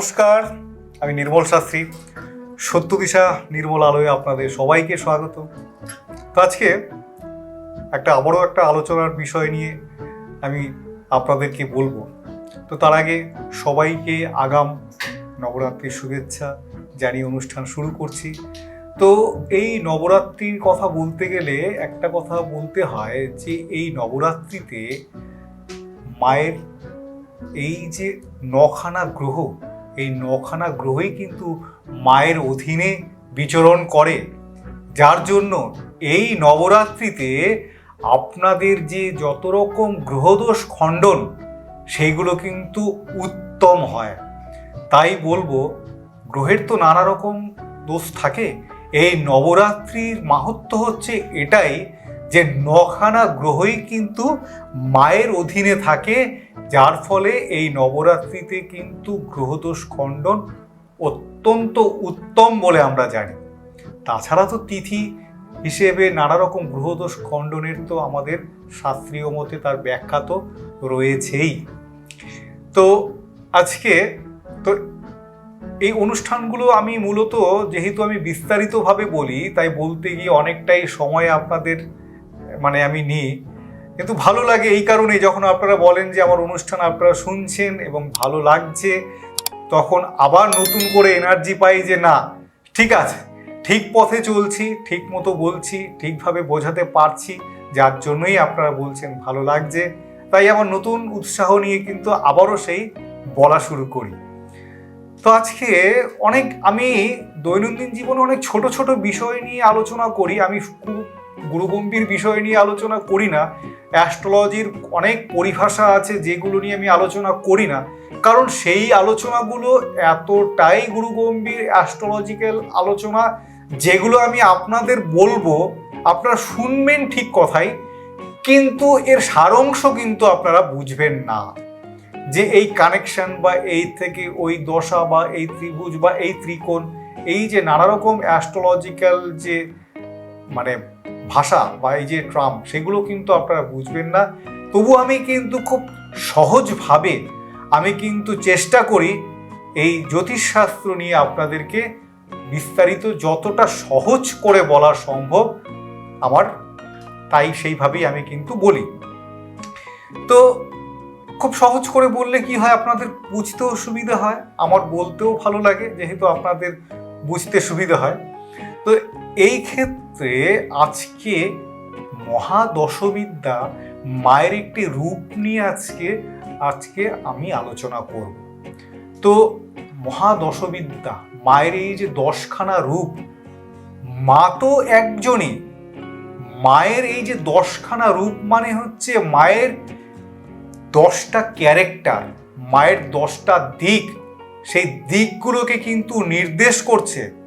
নমস্কার, আমি নির্মল শাস্ত্রী। সত্য দিশা নির্মল আলোয় আপনাদের সবাইকে স্বাগত। তো আজকে একটা আবারও একটা আলোচনার বিষয় নিয়ে আমি আপনাদেরকে বলব। তো তার আগে সবাইকে আগাম নবরাত্রির শুভেচ্ছা জানিয়ে অনুষ্ঠান শুরু করছি। তো এই নবরাত্রির কথা বলতে গেলে একটা কথা বলতে হয় যে এই নবরাত্রিতে মায়ের এই যে নখানা গ্রহ এই নখানা গ্রহই কিন্তু মায়ের অধীনে বিচরণ করে। যার জন্য এই নবরাত্রিতে আপনাদের যে যত রকম গ্রহদোষ খণ্ডন, সেইগুলো কিন্তু উত্তম হয়। তাই বলব, গ্রহের তো নানা রকম দোষ থাকে। এই নবরাত্রির মাহাত্ম হচ্ছে এটাই যে নখানা গ্রহই কিন্তু মায়ের অধীনে থাকে যার ফলে এই নবরাত্রিতে কিন্তু গ্রহদোষ খণ্ডন অত্যন্ত উত্তম বলে আমরা জানি। তাছাড়া তো তিথি হিসেবে নানা রকম গ্রহদোষ খণ্ডনের তো আমাদের শাস্ত্রীয় মতে তার ব্যাখ্যা তো রয়েছেই। তো আজকে তো এই অনুষ্ঠানগুলো আমি মূলত যেহেতু আমি বিস্তারিতভাবে বলি, তাই বলতে গিয়ে অনেকটাই সময় আপনাদের মানে আমি নিই। কিন্তু ভালো লাগে এই কারণে যখন আপনারা বলেন যে আমার অনুষ্ঠান আপনারা শুনছেন এবং ভালো লাগছে, তখন আবার নতুন করে এনার্জি পাই যে না, ঠিক আছে, ঠিক পথে চলছি, ঠিক মতো বলছি, ঠিকভাবে বোঝাতে পারছি, যার জন্যই আপনারা বলছেন ভালো লাগছে। তাই আমার নতুন উৎসাহ নিয়ে কিন্তু আবারও সেই বলা শুরু করি। তো আজকে অনেক আমি দৈনন্দিন জীবনে অনেক ছোট ছোট বিষয় নিয়ে আলোচনা করি। আমি খুব গুরুগম্ভীর বিষয় নিয়ে আলোচনা করি না। অ্যাস্ট্রোলজির অনেক পরিভাষা আছে যেগুলো নিয়ে আমি আলোচনা করি না। কারণ সেই আলোচনাগুলো এতটাই গুরুগম্ভীর অ্যাস্ট্রোলজিক্যাল আলোচনা যেগুলো আমি আপনাদের বলব, আপনারা শুনবেন ঠিক কথাই, কিন্তু এর সারাংশ কিন্তু আপনারা বুঝবেন না। যে এই কানেকশন বা এই থেকে ওই দশা বা এই ত্রিভুজ বা এই ত্রিকোণ, এই যে নানা রকম অ্যাস্ট্রোলজিক্যাল যে মানে ভাষা বা এই যে ট্রাম, সেগুলো কিন্তু আপনারা বুঝবেন না। তবু আমি কিন্তু খুব সহজভাবে আমি কিন্তু চেষ্টা করি এই জ্যোতিষশাস্ত্র নিয়ে আপনাদেরকে বিস্তারিত যতটা সহজ করে বলা সম্ভব আমার, তাই সেইভাবেই আমি কিন্তু বলি। তো খুব সহজ করে বললে কি হয়, আপনাদের বুঝতেও সুবিধা হয়, আমার বলতেও ভালো লাগে, যেহেতু আপনাদের বুঝতে সুবিধা হয়। তো এই ক্ষেত্রে আজকে মহাদশবিদ্যা মায়ের একটি রূপ নিয়ে আজকে আজকে আমি আলোচনা করব। তো মহাদশবিদ্যা মায়ের এই যে দশখানা রূপ, মা তো একজনই। মায়ের এই যে দশখানা রূপ মানে হচ্ছে মায়ের দশটা ক্যারেক্টার, মায়ের দশটা দিক। সেই দিকগুলোকে কিন্তু নির্দেশ করছে।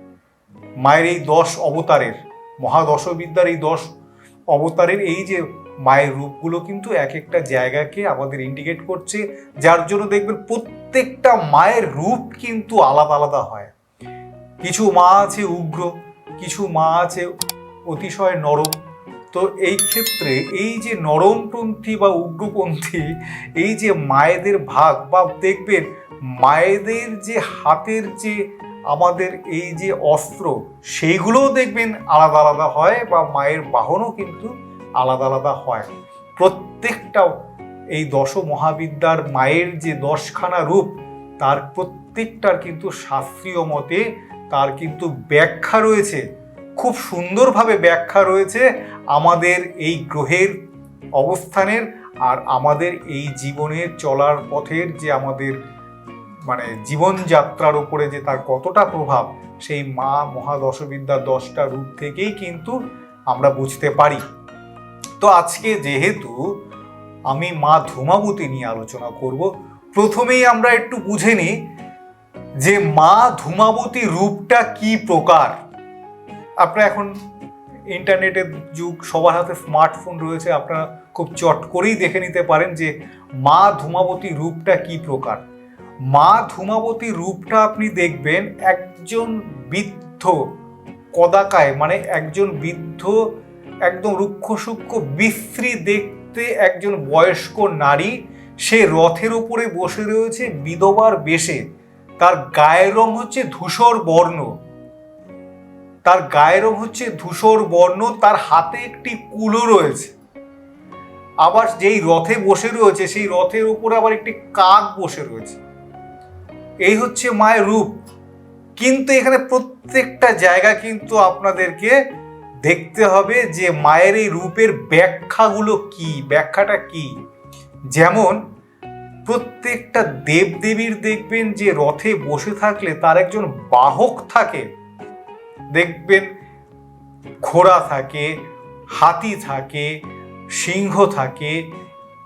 মায়ের এই দশ অবতারের, মহাদশবিদ্যার এই দশ অবতারের এই যে মায়ের রূপগুলো কিন্তু এক একটা জায়গাকে আমাদের ইন্ডিকেট করছে, যার জন্য দেখবেন প্রত্যেকটা মায়ের রূপ কিন্তু আলাদা আলাদা হয়। কিছু মা আছে উগ্র, কিছু মা আছে অতিশয় নরম। তো এই ক্ষেত্রে এই যে নরমপন্থী বা উগ্রপন্থী, এই যে মায়েদের ভাগ বা দেখবেন মায়েদের যে হাতের যে আমাদের এই যে অস্ত্র, সেইগুলোও দেখবেন আলাদা আলাদা হয় বা মায়ের বাহনও কিন্তু আলাদা আলাদা হয়। প্রত্যেকটা এই দশ মহাবিদ্যার মায়ের যে দশখানা রূপ, তার প্রত্যেকটার কিন্তু শাস্ত্রীয় মতে তার কিন্তু ব্যাখ্যা রয়েছে। খুব সুন্দরভাবে ব্যাখ্যা রয়েছে আমাদের এই গ্রহের অবস্থানের আর আমাদের এই জীবনের চলার পথের যে আমাদের মানে জীবনযাত্রার উপরে যে তার কতটা প্রভাব, সেই মা মহাদশবিদ্যার দশটা রূপ থেকেই কিন্তু আমরা বুঝতে পারি। তো আজকে যেহেতু আমি মা ধূমাবতী নিয়ে আলোচনা করব, প্রথমেই আমরা একটু বুঝে নিই যে মা ধূমাবতী রূপটা কি প্রকার। আপনারা এখন ইন্টারনেটের যুগ, সবার হাতে স্মার্টফোন রয়েছে, আপনারা খুব চট করেই দেখে নিতে পারেন যে মা ধূমাবতী রূপটা কি প্রকার। মা ধূমাবতী রূপটা আপনি দেখবেন একজন বৃদ্ধ কদাকায় মানে একজন বৃদ্ধ একদম রুক্ষ সূক্ষ্ম বিশ্রী দেখতে একজন বয়স্ক নারী, সে রথের উপরে বসে রয়েছে বিধবার বেশে। তার গায়ের রং হচ্ছে ধূসর বর্ণ। তার গায়ের রং হচ্ছে ধূসর বর্ণ, তার হাতে একটি কুলো রয়েছে। আবার যেই রথে বসে রয়েছে, সেই রথের উপরে আবার একটি কাক বসে রয়েছে। এই হচ্ছে মায়ের রূপ। কিন্তু এখানে প্রত্যেকটা জায়গা কিন্তু আপনাদেরকে দেখতে হবে যে মায়ের এই রূপের ব্যাখ্যাগুলো কি, ব্যাখ্যাটা কি? যেমন, প্রত্যেকটা দেবদেবীর দেখবেন যে রথে বসে থাকলে তার একজন বাহক থাকে। দেখবেন, ঘোড়া থাকে, হাতি থাকে, সিংহ থাকে,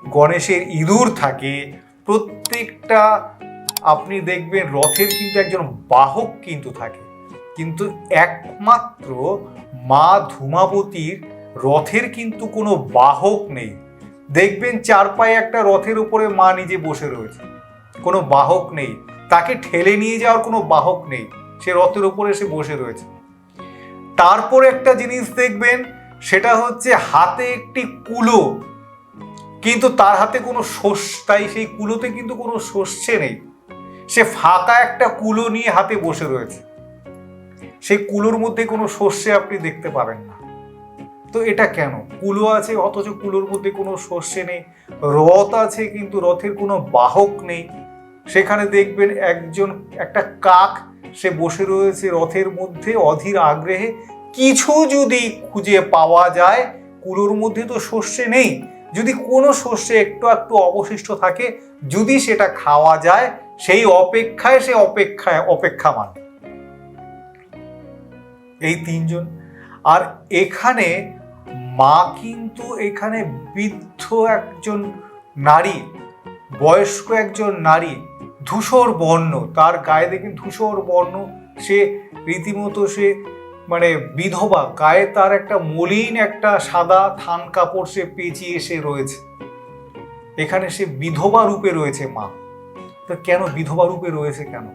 গণেশের ইঁদুর থাকে, প্রত্যেকটা আপনি দেখবেন রথের কিন্তু একজন বাহক কিন্তু থাকে। কিন্তু একমাত্র মা ধূমাবতীর রথের কিন্তু কোনো বাহক নেই। দেখবেন চার পায়ে একটা রথের উপরে মা নিজে বসে রয়েছে। কোনো বাহক নেই। তাকে ঠেলে নিয়ে যাওয়ার কোনো বাহক নেই। সে রথের উপরে এসে বসে রয়েছে। তারপর একটা জিনিস দেখবেন, সেটা হচ্ছে হাতে একটি কুলো। কিন্তু তার হাতে কোনো শস্য, তাই সেই কুলোতে কিন্তু কোনো শস্যে নেই। সে ফাঁকা একটা কুলো নিয়ে হাতে বসে রয়েছে। সেই কুলোর মধ্যে কোনো শস্যে আপনি দেখতে পাবেন না। তো এটা কেন? কুলো আছে, অথচ কুলোর মধ্যে কোনো শস্যে নেই। রথ আছে, কিন্তু রথের কোনো বাহক নেই। সেখানে দেখবেন একজন, একটা কাক, সে বসে রয়েছে রথের মধ্যে অধীর আগ্রহে। কিছু যদি খুঁজে পাওয়া যায়, কুলোর মধ্যে তো শস্যে নেই। যদি কোনো শস্যে একটু একটু অবশিষ্ট থাকে, যদি সেটা খাওয়া যায় সেই অপেক্ষায় সে অপেক্ষায় অপেক্ষামান। এই তিনজন। আর এখানে মা কিন্তু এখানে বৃদ্ধ একজন নারী, বয়স্ক একজন নারী, ধূসর বর্ণ। তার গায়ে দেখেন ধূসর বর্ণ। সে রীতিমতো সে মানে বিধবা। গায়ে তার একটা মলিন একটা সাদা থান কাপড় সে পেঁচিয়ে সে রয়েছে। এখানে সে বিধবা রূপে রয়েছে মা। তো কেন বিধবা রূপে রয়েছে কেন?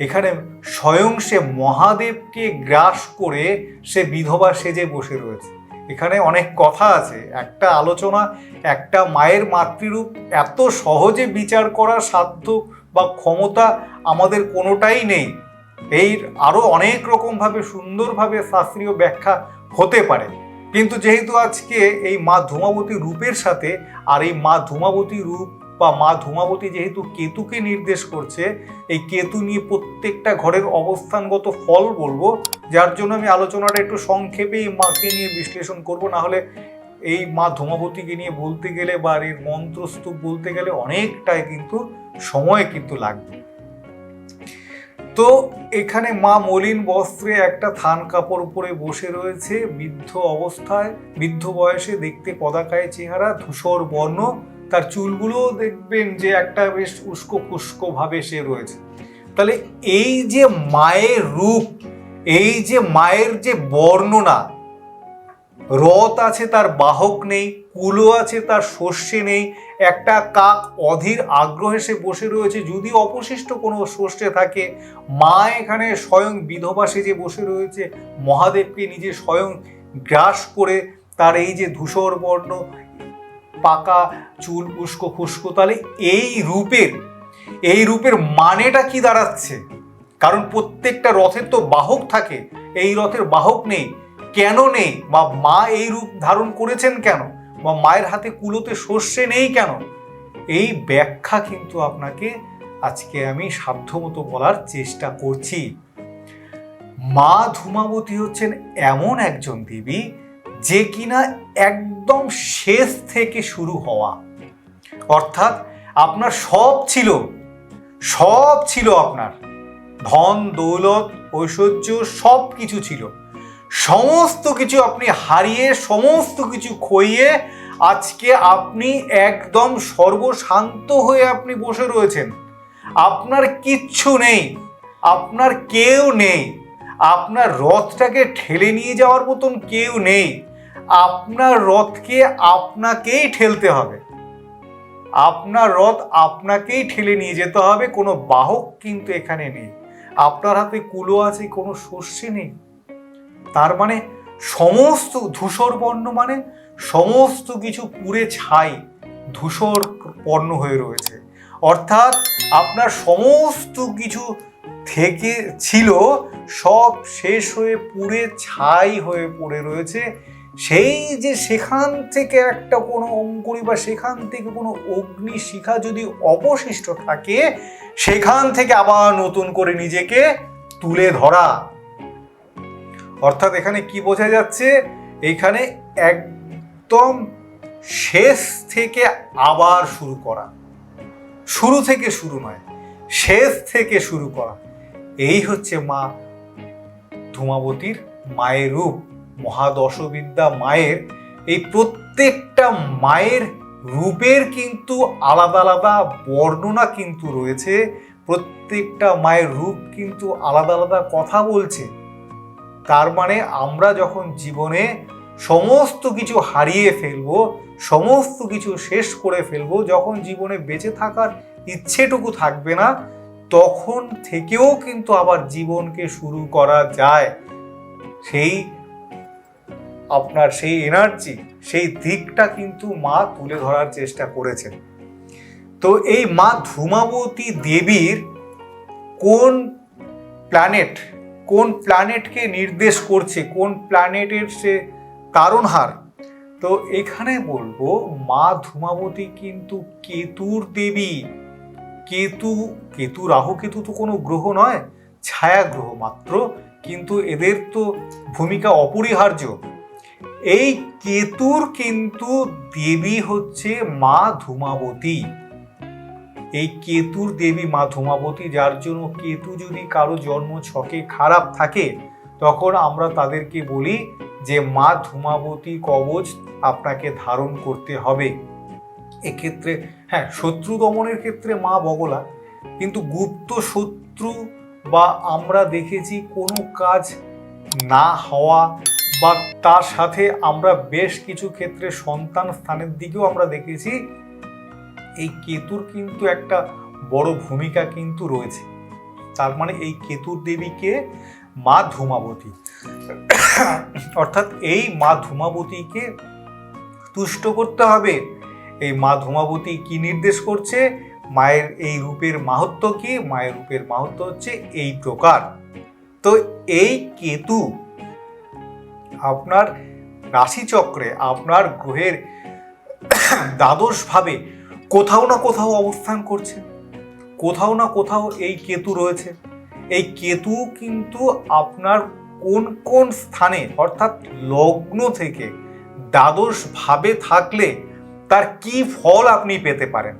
এখানে স্বয়ং সে মহাদেবকে গ্রাস করে সে বিধবা সেজে বসে রয়েছে। এখানে অনেক কথা আছে, একটা আলোচনা, একটা মায়ের মাতৃরূপ এত সহজে বিচার করার সাধ্য বা ক্ষমতা আমাদের কোনোটাই নেই। এই আরও অনেক রকমভাবে সুন্দরভাবে শাস্ত্রীয় ব্যাখ্যা হতে পারে। কিন্তু যেহেতু আজকে এই মা ধূমাবতী রূপের সাথে আর এই মা ধূমাবতী রূপ বা মা ধূমাবতী যেহেতু কেতুকে নির্দেশ করছে, এই কেতু নিয়ে প্রত্যেকটা ঘরের অবস্থানগত ফল বলব, যার জন্য আমি আলোচনাটা একটু সংক্ষেপে এই মাকে নিয়ে বিশ্লেষণ করব। না হলে এই মা ধূমাবতীকে নিয়ে বলতে গেলে বা এর মন্ত্রস্তূপ বলতে গেলে অনেকটাই কিন্তু সময় কিন্তু লাগবে। তো এখানে মা মলিন বস্ত্রে একটা থান কাপড় উপরে বসে রয়েছে, বৃদ্ধ অবস্থায়, বৃদ্ধ বয়সে দেখতে পদাকায় চেহারা, ধূসর বর্ণ তার চুলগুলোও দেখবেন যে একটা বেশ উস্কো খুস্কো ভাবে সে রয়েছে। তাহলে এই যে মায়ের রূপ, এই যে মায়ের যে বর্ণনা, রথ আছে তার বাহক নেই, কুলো আছে তার শস্যে নেই, একটা কাক অধীর আগ্রহে সে বসে রয়েছে, যদি অবশিষ্ট কোনো শস্যে থাকে, মা এখানে স্বয়ং বিধবা সেজে বসে রয়েছে, মহাদেবকে নিজে স্বয়ং গ্রাস করে তার এই যে ধূসর বর্ণ পাকা চুল উস্কো খুস্কো, তাহলে এই রূপের এই রূপের মানেটা কি দাঁড়াচ্ছে? কারণ প্রত্যেকটা রথের তো বাহক থাকে, এই রথের বাহক নেই। কেন নেই? বা মা এই রূপ ধারণ করেছেন কেন? বা মায়ের হাতে কুলোতে সর্ষে নেই কেন? এই ব্যাখ্যা কিন্তু আপনাকে আজকে আমি সাধ্যমতো বলার চেষ্টা করছি। মা ধূমাবতী হচ্ছেন এমন একজন দেবী যে কিনা একদম শেষ থেকে শুরু হওয়া। অর্থাৎ আপনার সব ছিল সব ছিল আপনার। ধন, দৌলত, ঐশ্বর্য সব কিছু ছিল। সমস্ত কিছু আপনি হারিয়ে, সমস্ত কিছু খইয়ে আজকে আপনি একদম সর্বশান্ত হয়ে আপনি বসে রয়েছেন। আপনার কিচ্ছু নেই, আপনার কেউ নেই। আপনার রথটাকে ঠেলে নিয়ে যাওয়ার মতন কেউ নেই। আপনার রথকে আপনাকেই ঠেলতে হবে। আপনার রথ আপনাকেই ঠেলে নিয়ে যেতে হবে, কোনো বাহক কিন্তু এখানে নেই। আপনার হাতে কুলো আছে, কোনো শস্যে নেই। তার মানে সমস্ত ধূসর বর্ণ মানে সমস্ত কিছু পুড়ে ছাই ধূসর বর্ণ হয়ে রয়েছে। অর্থাৎ আপনার সমস্ত কিছু থেকে ছিল, সব শেষ হয়ে পুড়ে ছাই হয়ে পড়ে রয়েছে। সেই যে সেখান থেকে একটা কোনো অঙ্কুরি বা সেখান থেকে কোনো অগ্নি শিখা যদি অবশিষ্ট থাকে, সেখান থেকে আবার নতুন করে নিজেকে তুলে ধরা। অর্থাৎ এখানে কি বোঝা যাচ্ছে? এখানে একদম শেষ থেকে আবার শুরু করা। শুরু থেকে শুরু নয়, শেষ থেকে শুরু করা। এই হচ্ছে মা ধূমাবতীর মায়ের রূপ। মহাদশবিদ্যা মায়ের, এই প্রত্যেকটা মায়ের রূপের কিন্তু আলাদা আলাদা বর্ণনা কিন্তু রয়েছে, প্রত্যেকটা মায়ের রূপ কিন্তু আলাদা আলাদা কথা বলছে। তার মানে আমরা যখন জীবনে সমস্ত কিছু হারিয়ে ফেলব, সমস্ত কিছু শেষ করে ফেলব, যখন জীবনে বেঁচে থাকার ইচ্ছেটুকু থাকবে না, তখন থেকেও কিন্তু আবার জীবনকে শুরু করা যায়। সেই আপনার সেই এনার্জি সেই দিকটা কিন্তু মা তুলে ধরার চেষ্টা করেছেন। তো এই মা ধূমাবতী দেবীর কোন প্ল্যানেট কোন প্ল্যানেটকে নির্দেশ করছে, কোন প্ল্যানেটের সে তারণহার তো এখানে বলব, মা ধূমাবতী কিন্তু কেতুর দেবী। কেতু কেতু রাহু, কেতু তো কোনো গ্রহ নয়, ছায়া গ্রহ মাত্র, কিন্তু এদের তো ভূমিকা অপরিহার্য। এই কেতুর কিন্তু দেবী হচ্ছে মা ধূমাবতী। এই কেতুর দেবী মা ধূমাবতী, যার জন্য কেতু যদি কারও জন্ম ছকে খারাপ থাকে, তখন আমরা তাদেরকে বলি যে, মা ধূমাবতী কবচ আপনাকে ধারণ করতে হবে। এক্ষেত্রে হ্যাঁ শত্রু দমনের ক্ষেত্রে মা বগলা, কিন্তু গুপ্ত শত্রু বা আমরা দেখেছি কোনো কাজ না হওয়া বা তার সাথে আমরা বেশ কিছু ক্ষেত্রে সন্তান স্থানের দিকেও আমরা দেখেছি, এই কেতুর কিন্তু একটা বড় ভূমিকা কিন্তু রয়েছে। তার মানে এই কেতুর দেবীকে মা ধূমাবতী, অর্থাৎ এই মা ধূমাবতীকে তুষ্ট করতে হবে। এই মা ধূমাবতী কি নির্দেশ করছে? মায়ের এই রূপের মাহাত্ম কি? মায়ের রূপের মাহাত্ম হচ্ছে এই প্রকার। তো এই কেতু আপনার রাশিচক্রে, আপনার গ্রহের দ্বাদশভাবে কোথাও না কোথাও অবস্থান করছে। কোথাও না কোথাও এই কেতু রয়েছে। এই কেতু কিন্তু আপনার কোন কোন স্থানে, অর্থাৎ লগ্ন থেকে দ্বাদশ ভাবে থাকলে তার কি ফল আপনি পেতে পারেন?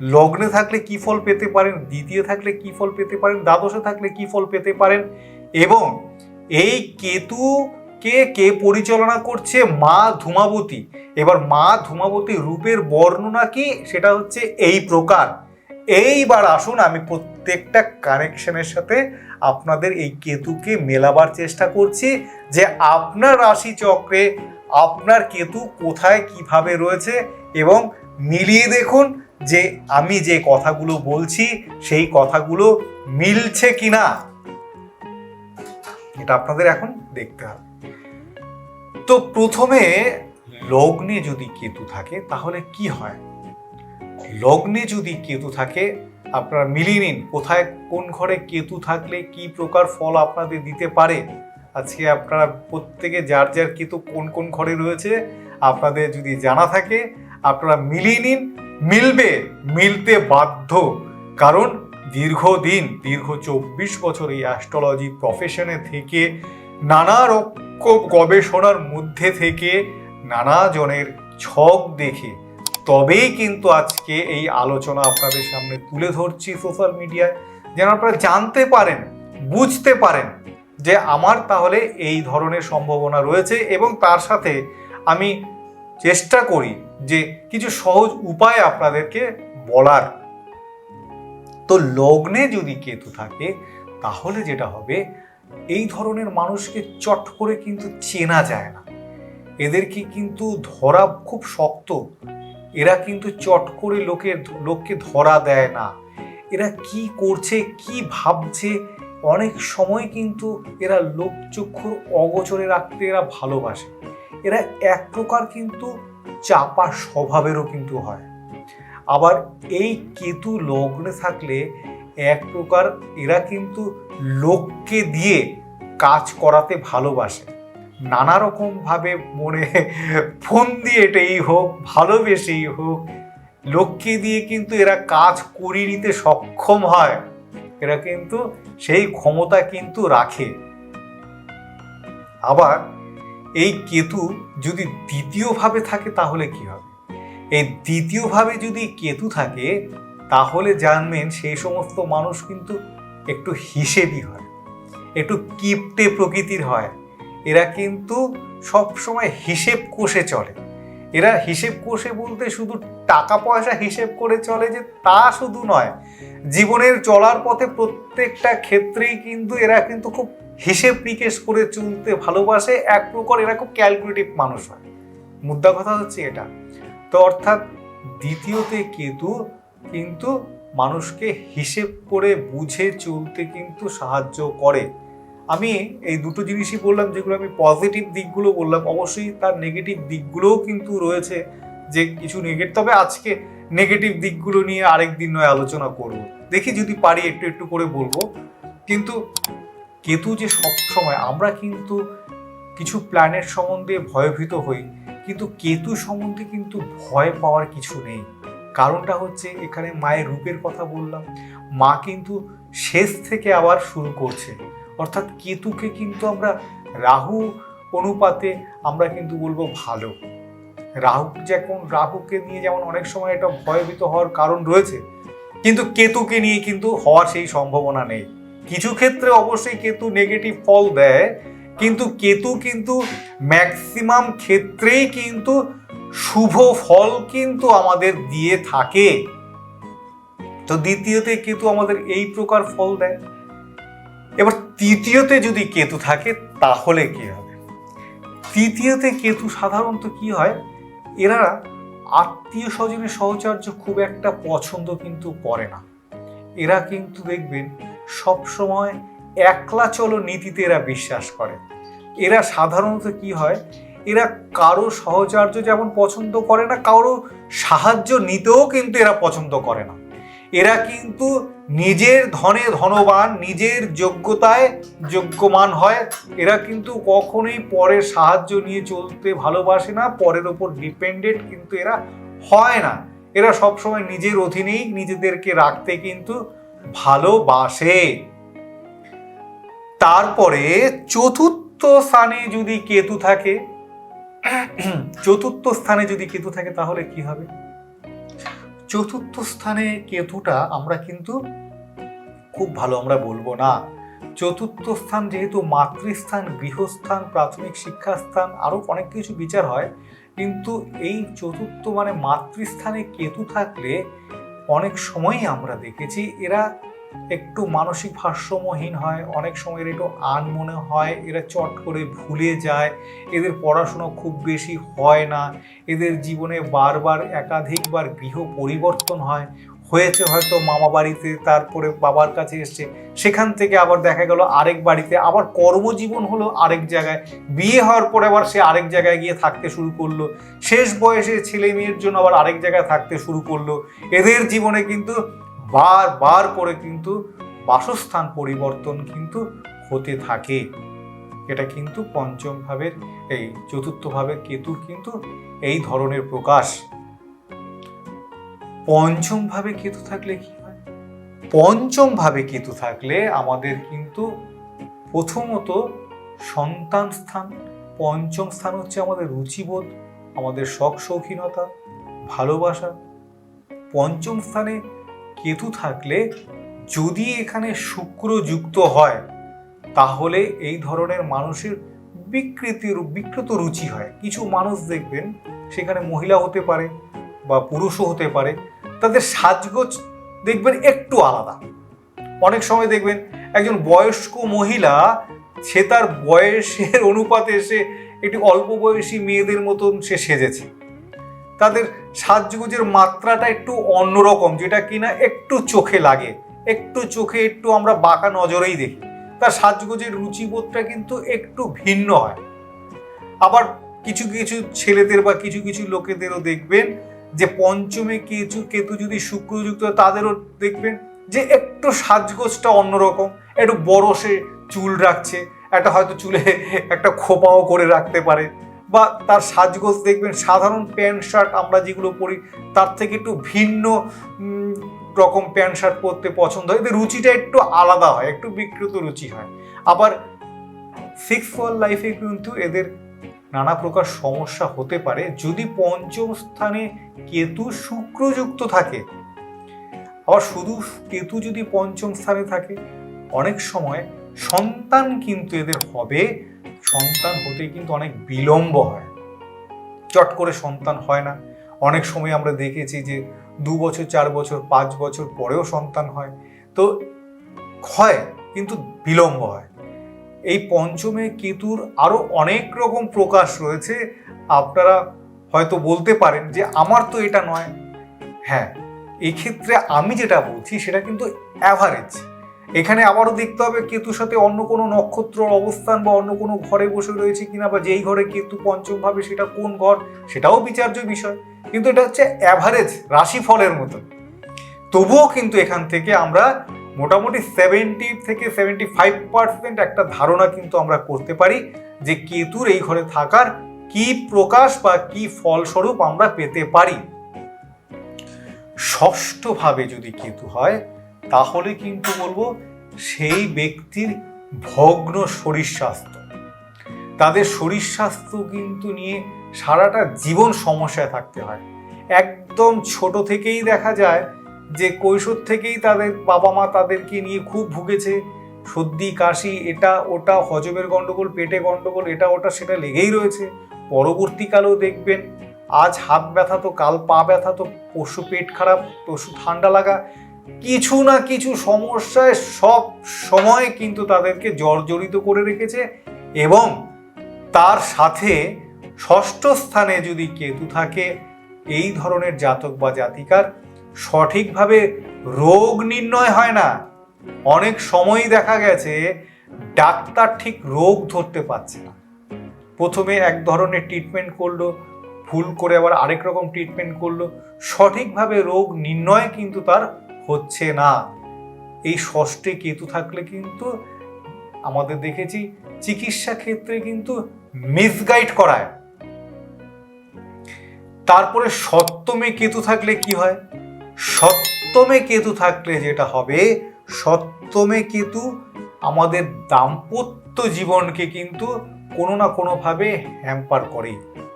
লগ্নে থাকলে কি ফল পেতে পারেন? দ্বিতীয় থাকলে কি ফল পেতে পারেন? দ্বাদশে থাকলে কি ফল পেতে পারেন? এবং এই কেতু কে কে পরিচালনা করছে? মা ধূমাবতী। এবার মা ধূমাবতী রূপের বর্ণনা কি? সেটা হচ্ছে এই প্রকার। এইবার আসুন, আমি প্রত্যেকটা কানেকশনের সাথে আপনাদের এই কেতুকে মেলাবার চেষ্টা করছি যে আপনার রাশি চক্রে আপনার কেতু কোথায়, কীভাবে রয়েছে এবং মিলিয়ে দেখুন যে আমি যে কথাগুলো বলছি, সেই কথাগুলো মিলছে কিনা। এটা আপনাদের এখন দেখতে হবে। তো প্রথমে লগ্নে যদি কেতু থাকে, তাহলে কি হয়? লগ্নে যদি কেতু থাকে, আপনারা মিলিয়ে নিন কোথায়, কোন ঘরে কেতু থাকলে কি প্রকার ফল আপনাদের দিতে পারে। আজকে আপনারা প্রত্যেকে যার যার কেতু কোন কোন ঘরে রয়েছে, আপনাদের যদি জানা থাকে, আপনারা মিলিয়ে নিন, মিলবে, মিলতে বাধ্য। কারণ দীর্ঘদিন, দীর্ঘ চব্বিশ বছর এই অ্যাস্ট্রোলজি প্রফেশনে থেকে নানা রকম গবেষণার মধ্যে থেকে নানা জনের ছক দেখে তবেই কিন্তু আজকে এই আলোচনা আপনাদের সামনে তুলে ধরছি সোশ্যাল মিডিয়ায়। যেন আপনারা জানতে পারেন, বুঝতে পারেন যে আমার তাহলে এই ধরনের সম্ভাবনা রয়েছে এবং তার সাথে আমি চেষ্টা করি যে কিছু সহজ উপায় আপনাদেরকে বলার। তো লগ্নে যদি কেতু থাকে, তাহলে যেটা হবে এই ধরনের মানুষকে চট করে কিন্তু চেনা যায় না। এদেরকে কিন্তু ধরা খুব শক্ত। এরা কিন্তু চট করে লোকের লোককে ধরা দেয় না। এরা কি করছে, কি ভাবছে, অনেক সময় কিন্তু এরা লোকচক্ষুর অগোচরে রাখতে এরা ভালোবাসে। এরা এক প্রকার কিন্তু চাপা স্বভাবেরও কিন্তু হয়। আবার এই কেতু লগ্নে থাকলে এক প্রকার এরা কিন্তু লোককে দিয়ে কাজ করাতে ভালোবাসে। নানা রকমভাবে মনে ফোন দিয়ে এটাই হোক, ভালোবেসেই হোক, লোককে দিয়ে কিন্তু এরা কাজ করিয়ে নিতে সক্ষম হয়। এরা কিন্তু সেই ক্ষমতা কিন্তু রাখে। আবার এই কেতু যদি দ্বিতীয়ভাবে থাকে তাহলে কি হবে? এই দ্বিতীয়ভাবে যদি কেতু থাকে তাহলে জানবেন সেই সমস্ত মানুষ কিন্তু একটু হিসেবি হয়, একটু কিপটে প্রকৃতির হয়। এরা কিন্তু সব সময় হিসেব কষে চলে। এরা হিসেব কষে বলতে শুধু টাকা পয়সা হিসেব করে চলে যে তা শুধু নয়, জীবনের চলার পথে প্রত্যেকটা ক্ষেত্রেই কিন্তু এরা কিন্তু খুব হিসেব নিকেশ করে চলতে ভালোবাসে। এক প্রকার এরা খুব ক্যালকুলেটিভ মানুষ হয়। মুদ্রা কথা হচ্ছে এটা। তো অর্থাৎ দ্বিতীয়তে কেতু কিন্তু মানুষকে হিসেব করে বুঝে চলতে কিন্তু সাহায্য করে। আমি এই দুটো জিনিসই বললাম যেগুলো আমি পজিটিভ দিকগুলো বললাম। অবশ্যই তার নেগেটিভ দিকগুলোও কিন্তু রয়েছে যে কিছু নেগেটিভ তবে আজকে নেগেটিভ দিকগুলো নিয়ে আরেক দিন নয় আলোচনা করব। দেখি যদি পারি একটু একটু করে বলব। কিন্তু কেতু যে সব সময় আমরা কিন্তু কিছু প্ল্যানেট সম্বন্ধে ভয়ভীত হই। কিন্তু কেতু সম্বন্ধে কিন্তু ভয় পাওয়ার কিছু নেই। কারণটা হচ্ছে এখানে মায়ের রূপের কথা বললাম। মা কিন্তু শেষ থেকে আবার শুরু করছে। অর্থাৎ কেতুকে কিন্তু আমরা রাহু অনুপাতে আমরা কিন্তু বলব ভালো। রাহু যখন রাহুকে নিয়ে যেমন অনেক সময় এটা ভয়ভীত হওয়ার কারণ রয়েছে, কিন্তু কেতুকে নিয়ে কিন্তু হওয়ার সেই সম্ভাবনা নেই। কিছু ক্ষেত্রে অবশ্যই কেতু নেগেটিভ ফল দেয়, কিন্তু কেতু কিন্তু ম্যাক্সিমাম ক্ষেত্রেই কিন্তু শুভ ফল কিন্তু আমাদের দিয়ে থাকে। তো দ্বিতীয়তে কেতু আমাদের এই প্রকার ফল দেয়। এবার তৃতীয়তে যদি কেতু থাকে, তাহলে কি হবে? তৃতীয়তে কেতু সাধারণত কি হয়, এরা আত্মীয় স্বজনের সহচর্য খুব একটা পছন্দ কিন্তু করে না। এরা কিন্তু দেখবেন সব সময় একলা চলো নীতিতে এরা বিশ্বাস করে। এরা সাধারণত কি হয় এরা কারও সহচর্য যেমন পছন্দ করে না, কারও সাহায্য নিতেও কিন্তু এরা পছন্দ করে না। এরা কিন্তু নিজের ধনে ধনবান, নিজের যোগ্যতায় যোগ্যমান হয়। এরা কিন্তু কখনোই পরের সাহায্য নিয়ে চলতে ভালোবাসে না, পরের ওপর ডিপেন্ডেন্ট কিন্তু এরা হয় না। এরা সবসময় নিজের অধীনেই নিজেদেরকে রাখতে কিন্তু ভালোবাসে। তারপরে চতুর্থ স্থানে যদি কেতু থাকে চতুর্থ স্থানে যদি কেতু থাকে, তাহলে কি হবে? চতুর্থ স্থানে কেতুটা আমরা কিন্তু খুব ভালো আমরা বলব না। চতুর্থ স্থান যেহেতু মাতৃস্থান, গৃহস্থান, প্রাথমিক শিক্ষাস্থান আরও অনেক কিছু বিচার হয়। কিন্তু এই চতুর্থ মানে মাতৃস্থানে কেতু থাকলে অনেক সময়ই আমরা দেখেছি এরা একটু মানসিক ভারসাম্যহীন হয়, অনেক সময় এরা একটু আন মনে হয়, এরা চট করে ভুলে যায়, এদের পড়াশোনা খুব বেশি হয় না, এদের জীবনে বারবার একাধিকবার গৃহ পরিবর্তন হয়, হয়েছে হয়তো মামা বাড়িতে, তারপরে বাবার কাছে এসছে, সেখান থেকে আবার দেখা গেল আরেক বাড়িতে, আবার কর্মজীবন হলো আরেক জায়গায়, বিয়ে হওয়ার পরে আবার সে আরেক জায়গায় গিয়ে থাকতে শুরু করল, শেষ বয়সে ছেলে মেয়ের জন্য আবার আরেক জায়গায় থাকতে শুরু করল, এদের জীবনে কিন্তু বারবার করে কিন্তু বাসস্থান পরিবর্তন কিন্তু হতে থাকে। এটা কিন্তু পঞ্চম ভাবের, এই চতুর্থ ভাবের কেতুর কিন্তু এই ধরনের প্রকাশ। পঞ্চম ভাবে কেতু থাকলে কি হয়? পঞ্চম ভাবে কেতু থাকলে আমাদের কিন্তু প্রথমত সন্তান স্থান, পঞ্চম স্থান হচ্ছে আমাদের রুচিবোধ, আমাদের শখ শৌখিনতা ভালোবাসা। পঞ্চম স্থানে কেতু থাকলে যদি এখানে শুক্র যুক্ত হয়, তাহলে এই ধরনের মানুষের বিকৃতি বিকৃত রুচি হয়। কিছু মানুষ দেখবেন, সেখানে মহিলা হতে পারে বা পুরুষও হতে পারে, তাদের সাজগোজ দেখবেন একটু আলাদা। অনেক সময় দেখবেন, একজন বয়স্ক মহিলা, সে তার বয়সের অনুপাতে সে একটি অল্প বয়সী মেয়েদের মতন সে সেজেছে। তাদের সাজগোজের মাত্রাটা একটু অন্যরকম, যেটা কিনা একটু চোখে লাগে। একটু চোখে একটু আমরা বাঁকা নজরেই দেখি। তার সাজগোজের রুচিবোধটা কিন্তু একটু ভিন্ন হয়। আবার কিছু কিছু ছেলেদের বা কিছু কিছু লোকেদেরও দেখবেন যে পঞ্চমে কেতু কেতু যদি শুক্রযুক্ত তাদেরও দেখবেন যে একটু সাজগোজটা অন্যরকম। একটু বড় সে চুল রাখছে, একটা হয়তো চুলে একটা খোপাও করে রাখতে পারে। বা তার সাজগোজ দেখবেন, সাধারণ প্যান্ট শার্ট আমরা যেগুলো পরি, তার থেকে একটু ভিন্ন রকম প্যান্ট শার্ট পরতে পছন্দ হয়। এদের রুচিটা একটু আলাদা হয়, একটু বিকৃত রুচি হয়। আবার সিক্স ফল লাইফে কিন্তু এদের নানা প্রকার সমস্যা হতে পারে। যদি পঞ্চম স্থানে কেতু শুক্রযুক্ত থাকে, আবার শুধু কেতু যদি পঞ্চম স্থানে থাকে, অনেক সময় সন্তান কিন্তু এদের হবে, সন্তান হতে কিন্তু অনেক বিলম্ব হয়। চট করে সন্তান হয় না। অনেক সময় আমরা দেখেছি যে দু বছর, চার বছর, পাঁচ বছর পরেও সন্তান হয়। তো হয়, কিন্তু বিলম্ব হয়। এই পঞ্চমে কেতুর আরও অনেক রকম প্রকাশ রয়েছে। আপনারা হয়তো বলতে পারেন যে, আমার তো এটা নয়। হ্যাঁ এক্ষেত্রে আমি যেটা বলছি, সেটা কিন্তু অ্যাভারেজ এখানে আবারও দেখতে হবে কেতুর সাথে অন্য কোনো নক্ষত্র অবস্থান বা অন্য কোনো ঘরে বসে রয়েছে কিনা বা যেই ঘরে কেতু পঞ্চম ভাবে সেটা কোন ঘর, সেটাও বিচার্য বিষয়। কিন্তু এটা হচ্ছে অ্যাভারেজ রাশিফলের মতো তবুও কিন্তু এখান থেকে আমরা মোটামুটি সেভেন্টি থেকে সেভেন্টি ফাইভ পার্সেন্ট একটা ধারণা কিন্তু আমরা করতে পারি যে কেতুর এই ঘরে থাকার কি প্রকাশ বা কি ফলস্বরূপ আমরা পেতে পারি। ষষ্ঠভাবে যদি কেতু হয় তাহলে কিন্তু বলব সেই ব্যক্তির ভগ্ন শরীর স্বাস্থ্য। তাদের শরীর স্বাস্থ্য কিন্তু নিয়ে সারাটা জীবন সমস্যায় থাকতে হয়। একদম ছোট থেকেই দেখা যায় যে কৈশোর থেকেই তাদের বাবা মা তাদেরকে নিয়ে খুব ভুগেছে। সর্দি, কাশি, এটা, ওটা, হজমের গন্ডগোল, পেটে গন্ডগোল, এটা, ওটা, সেটা লেগেই রয়েছে। পরবর্তীকালেও দেখবেন, আজ হাত ব্যথা তো, কাল পা ব্যথা তো পশু পেট খারাপ পশু ঠান্ডা লাগা কিছু না কিছু সমস্যায় সব সময় কিন্তু তাদেরকে জর্জরিত করে রেখেছে এবং তার সাথে ষষ্ঠ স্থানে যদি কেতু থাকে, এই ধরনের জাতক বা জাতিকার সঠিকভাবে রোগ নির্ণয় হয় না। অনেক সময়ই দেখা গেছে, ডাক্তার ঠিক রোগ ধরতে পারছে না। প্রথমে এক ধরনের ট্রিটমেন্ট করল, ভুল করে আবার আরেক রকম ট্রিটমেন্ট করল। সঠিকভাবে রোগ নির্ণয় কিন্তু তার হচ্ছে না। এই ষষ্ঠে কেতু থাকলে কিন্তু আমাদের দেখেছি চিকিৎসা ক্ষেত্রে কিন্তু মিসগাইড করায়। তারপরে সপ্তমে কেতু থাকলে কি হয়? সপ্তমে কেতু থাকলে যেটা হবে, সপ্তমে কেতু আমাদের দাম্পত্য জীবনকে কিন্তু কোনো না কোনোভাবে হ্যাম্পার করে।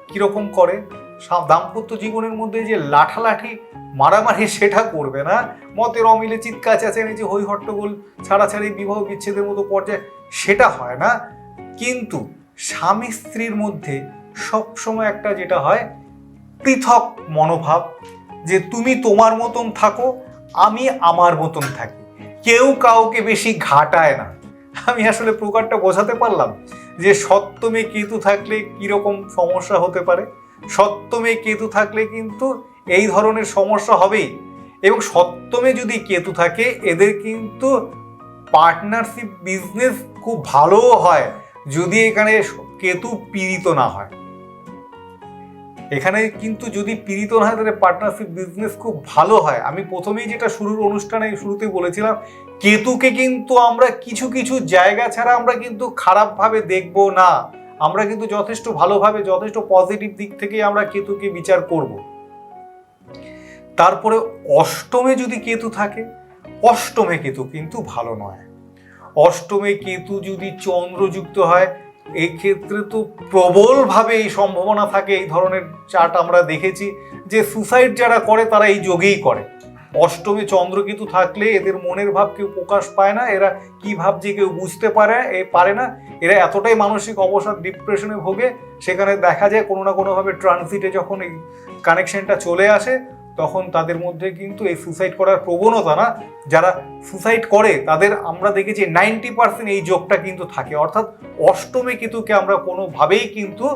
কীরকম করে? দাম্পত্য জীবনের মধ্যে যে লাঠালাঠি মারামারি সেটা করবে না। মতের অমিলে চিৎকার চেঁচামেচি হই হট্টগোল ছাড়াছাড়ি, বিবাহ বিচ্ছেদের মতো পর্যায়ে সেটা হয় না। কিন্তু স্বামী স্ত্রীর মধ্যে সবসময় একটা যেটা হয়, পৃথক মনোভাব যে তুমি তোমার মতন থাকো, আমি আমার মতন থাকি। কেউ কাউকে বেশি ঘাটায় না। আমি আসলে প্রকারটা বোঝাতে পারলাম যে সপ্তমে কেতু থাকলে কীরকম সমস্যা হতে পারে? সপ্তমে কেতু থাকলে কিন্তু এই ধরনের সমস্যা হবেই। এবং সপ্তমে যদি কেতু থাকে, এদের কিন্তু পার্টনারশিপ বিজনেস খুব ভালোও হয়, যদি এখানে কেতু পীড়িত না হয়। এখানে কিন্তু যদি পীড়িত না হয়, তাহলে পার্টনারশিপ বিজনেস খুব ভালো হয়। আমি প্রথমেই যেটা শুরুর অনুষ্ঠানে শুরুতে বলেছিলাম, কেতুকে কিন্তু আমরা কিছু কিছু জায়গা ছাড়া আমরা কিন্তু খারাপভাবে দেখব না। আমরা কিন্তু যথেষ্ট ভালোভাবে, যথেষ্ট পজিটিভ দিক থেকে আমরা কেতুকে বিচার করব। তারপরে অষ্টমে যদি কেতু থাকে, অষ্টমে কেতু কিন্তু ভালো নয়। অষ্টমে কেতু যদি চন্দ্রযুক্ত হয়, এক্ষেত্রে তো প্রবলভাবে এই সম্ভাবনা থাকে, এই ধরনের চার্ট আমরা দেখেছি যে সুসাইড যারা করে, তারা এই যোগেই করে। অষ্টমে চন্দ্রকেতু থাকলে এদের মনের ভাব কেউ প্রকাশ পায় না, এরা কি ভাবছে কেউ বুঝতে পারে, এ পারে না এরা এতটাই মানসিক অবসাদ ডিপ্রেশনে ভোগে, সেখানে দেখা যায় কোনো না কোনোভাবে ট্রানজিটে যখন এই কানেকশনটা চলে আসে, তখন তাদের মধ্যে কিন্তু এই সুসাইড করার প্রবণতা না, যারা সুসাইড করে, তাদের আমরা দেখেছি নাইনটি পার্সেন্ট এই যোগটা কিন্তু থাকে। অর্থাৎ অষ্টমে কেতুকে আমরা কোনোভাবেই কিন্তু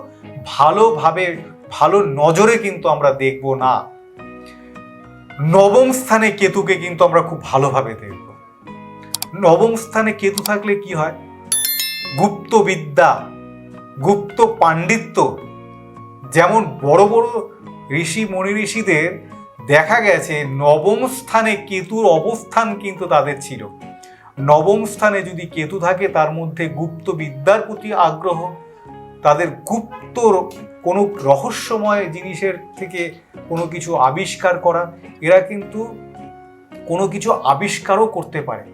ভালোভাবে, ভালো নজরে কিন্তু আমরা দেখব না। নবম স্থানে কেতুকে কিন্তু আমরা খুব ভালোভাবে দেখব। নবম স্থানে কেতু থাকলে কি হয়? গুপ্ত বিদ্যা গুপ্ত পাণ্ডিত্য যেমন বড় বড় ঋষি মনি ঋষিদের দেখা গেছে নবম স্থানে কেতুর অবস্থান কিন্তু তাদের ছিল। নবম স্থানে যদি কেতু থাকে তার মধ্যে গুপ্ত বিদ্যার প্রতি আগ্রহ, তাদের গুপ্ত কোনো রহস্যময় জিনিসের থেকে কোনো কিছু আবিষ্কার করা, এরা কিন্তু কোনো কিছু আবিষ্কারও করতে পারে।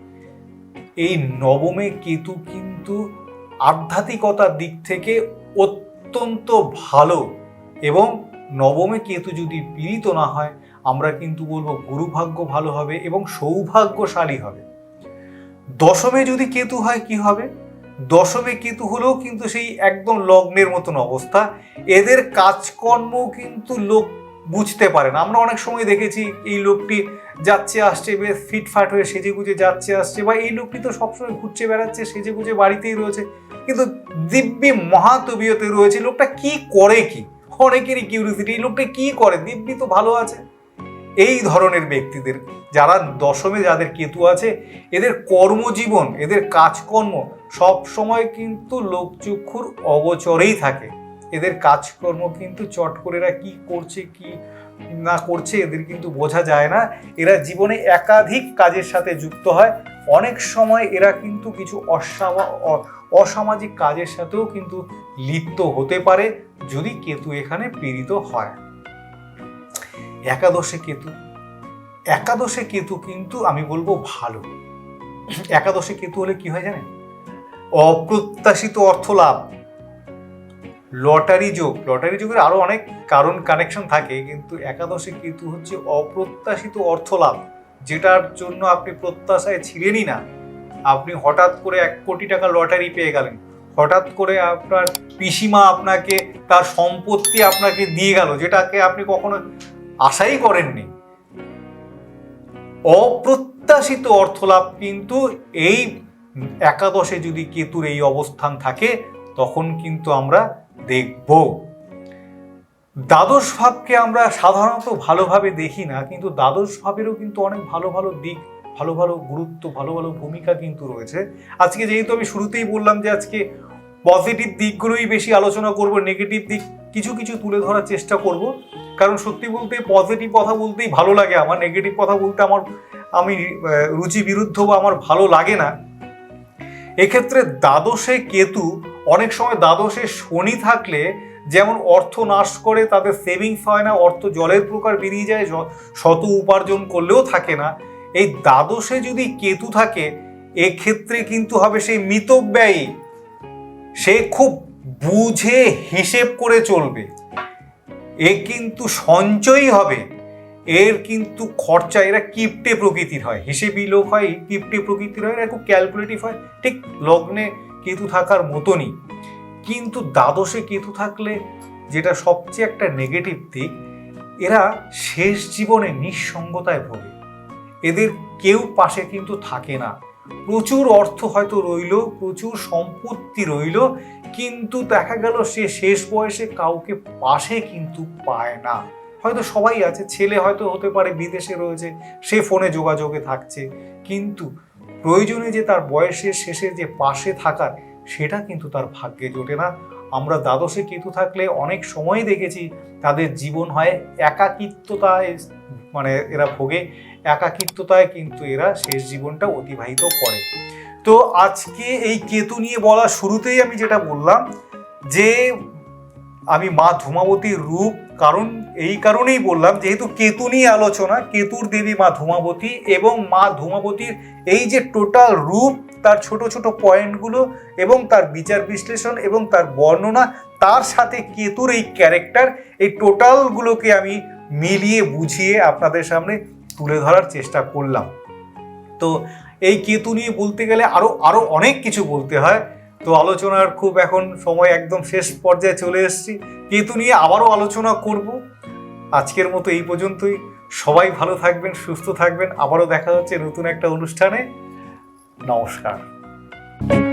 এই নবমে কেতু কিন্তু আধ্যাত্মিকতার দিক থেকে অত্যন্ত ভালো এবং নবমে কেতু যদি পীড়িত না হয়, আমরা কিন্তু বলব গুরুভাগ্য ভালো হবে এবং সৌভাগ্যশালী হবে। দশমে যদি কেতু হয়, কি হবে? দশমে কেতু হলেও কিন্তু সেই একদম লগ্নের মতন অবস্থা। এদের কাজকর্ম কিন্তু লোক বুঝতে পারে না। আমরা অনেক সময় দেখেছি এই লোকটি যাচ্ছে, আসছে, বেশ ফিটফাট হয়ে সেজে গুজে যাচ্ছে, আসছে বা এই লোকটি তো সবসময় ঘুরছে, বেড়াচ্ছে সেজে গুজে বাড়িতেই রয়েছে, কিন্তু দিব্যি মহাতবিয়তে রয়েছে। লোকটা কি করে কি? অনেকেরই কিউরিসিটি এই লোকটা কি করে? দিব্যি তো ভালো আছে। এই ধরনের ব্যক্তিদের, যারা দশমে যাদের কেতু আছে, এদের কর্মজীবন, এদের কাজকর্ম সব সময় কিন্তু লোকচক্ষুর অগোচরেই থাকে। এদের কাজকর্ম কিন্তু চট করে এরা কী করছে, কি না করছে এদের কিন্তু বোঝা যায় না। এরা জীবনে একাধিক কাজের সাথে যুক্ত হয়। অনেক সময় এরা কিন্তু কিছু অসামা অসামাজিক কাজের সাথেও কিন্তু লিপ্ত হতে পারে যদি কেতু এখানে পীড়িত হয়। একাদশে কেতু একাদশে কেতু কিন্তু আমি বলব ভালো। একাদশে কেতু হলে কি হয় জানেন? অপ্রত্যাশিত অর্থ লাভ। লটারি যোগ। লটারি যোগের আরও অনেক কারণ কানেকশন থাকে, কিন্তু একাদশে কেতু হচ্ছে অপ্রত্যাশিত অর্থ লাভ, যেটার জন্য আপনি প্রত্যাশায় ছিলেনই না। আপনি হঠাৎ করে এক কোটি টাকা লটারি পেয়ে গেলেন। হঠাৎ করে আপনার পিসিমা আপনাকে, তার সম্পত্তি আপনাকে দিয়ে গেল, যেটাকে আপনি কখনো আশাই করেননি। অপ্রত্যাশিত অর্থলাভ কিন্তু এই একাদশে যদি কেতুর এই অবস্থান থাকে তখন কিন্তু আমরা দেখব। দ্বাদশ ভাবকে আমরা সাধারণত ভালোভাবে দেখি না, কিন্তু দ্বাদশ ভাবেরও কিন্তু অনেক ভালো ভালো দিক, ভালো ভালো গুরুত্ব, ভালো ভালো ভূমিকা কিন্তু রয়েছে। আজকে যেহেতু আমি শুরুতেই বললাম যে আজকে পজিটিভ দিকগুলোই বেশি আলোচনা করব নেগেটিভ দিক কিছু কিছু তুলে ধরার চেষ্টা করব। কারণ সত্যি বলতে পজিটিভ কথা বলতেই ভালো লাগে আমার নেগেটিভ কথা বলতে আমার, আমি রুচি বিরুদ্ধ বা আমার ভালো লাগে না। এক্ষেত্রে দ্বাদশে কেতু অনেক সময় দ্বাদশে শনি থাকলে যেমন অর্থ নাশ করে, তাদের সেভিংস হয় না, অর্থ জলের প্রকার বেরিয়ে যায় শত উপার্জন করলেও থাকে না। এই দ্বাদশে যদি কেতু থাকে, এক্ষেত্রে কিন্তু হবে সেই মিতব্যয়ী সে খুব বুঝে, হিসেব করে চলবে। এ কিন্তু সঞ্চয়ই হবে। এর কিন্তু খরচা, এরা কিপটে প্রকৃতির হয়। হিসেবি লোক হয়, কিপটে প্রকৃতির হয়, এরা খুব ক্যালকুলেটিভ হয়। ঠিক লগ্নে কেতু থাকার মতনই। কিন্তু দ্বাদশে কেতু থাকলে যেটা সবচেয়ে একটা নেগেটিভ দিক, এরা শেষ জীবনে নিঃসঙ্গতায় ভোগে। এদের কেউ পাশে কিন্তু থাকে না। প্রচুর অর্থ হয়তো রইল, প্রচুর সম্পত্তি রইল, কিন্তু দেখা গেল সে শেষ বয়সে কাউকে পাশে কিন্তু পায় না। হয়তো সবাই আছে, ছেলে হয়তো হতে পারে, বিদেশে রয়েছে, সে ফোনে যোগাযোগে থাকছে। কিন্তু প্রয়োজনে যে তার বয়সের শেষে যে পাশে থাকার, সেটা কিন্তু তার ভাগ্যে জোটে না। আমরা দ্বাদশে কেতু থাকলে অনেক সময় দেখেছি তাদের জীবন হয় একাকিত্বতায় মানে এরা ভোগে, একাকিত্বতায় কিন্তু এরা শেষ জীবনটা অতিবাহিত করে। তো আজকে এই কেতু নিয়ে বলা শুরুতেই আমি যেটা বললাম যে, আমি মা ধূমাবতীর রূপ কারণ এই কারণেই বললাম, যেহেতু কেতু নিয়ে আলোচনা, কেতুর দেবী মা ধূমাবতী এবং মা ধূমাবতীর এই যে টোটাল রূপ, তার ছোট ছোট পয়েন্টগুলো এবং তার বিচার বিশ্লেষণ এবং তার বর্ণনা, তার সাথে কেতুর এই ক্যারেক্টার এই টোটালগুলোকে আমি মিলিয়ে বুঝিয়ে আপনাদের সামনে তুলে ধরার চেষ্টা করলাম। তো এই কেতু নিয়ে বলতে গেলে আরও আরও অনেক কিছু বলতে হয়। তো আলোচনার খুব এখন সময় একদম শেষ পর্যায়ে চলে এসেছি। কেতু নিয়ে আবারও আলোচনা করব। আজকের মতো এই পর্যন্তই। সবাই ভালো থাকবেন, সুস্থ থাকবেন। আবারও দেখা হচ্ছে নতুন একটা অনুষ্ঠানে। নমস্কার।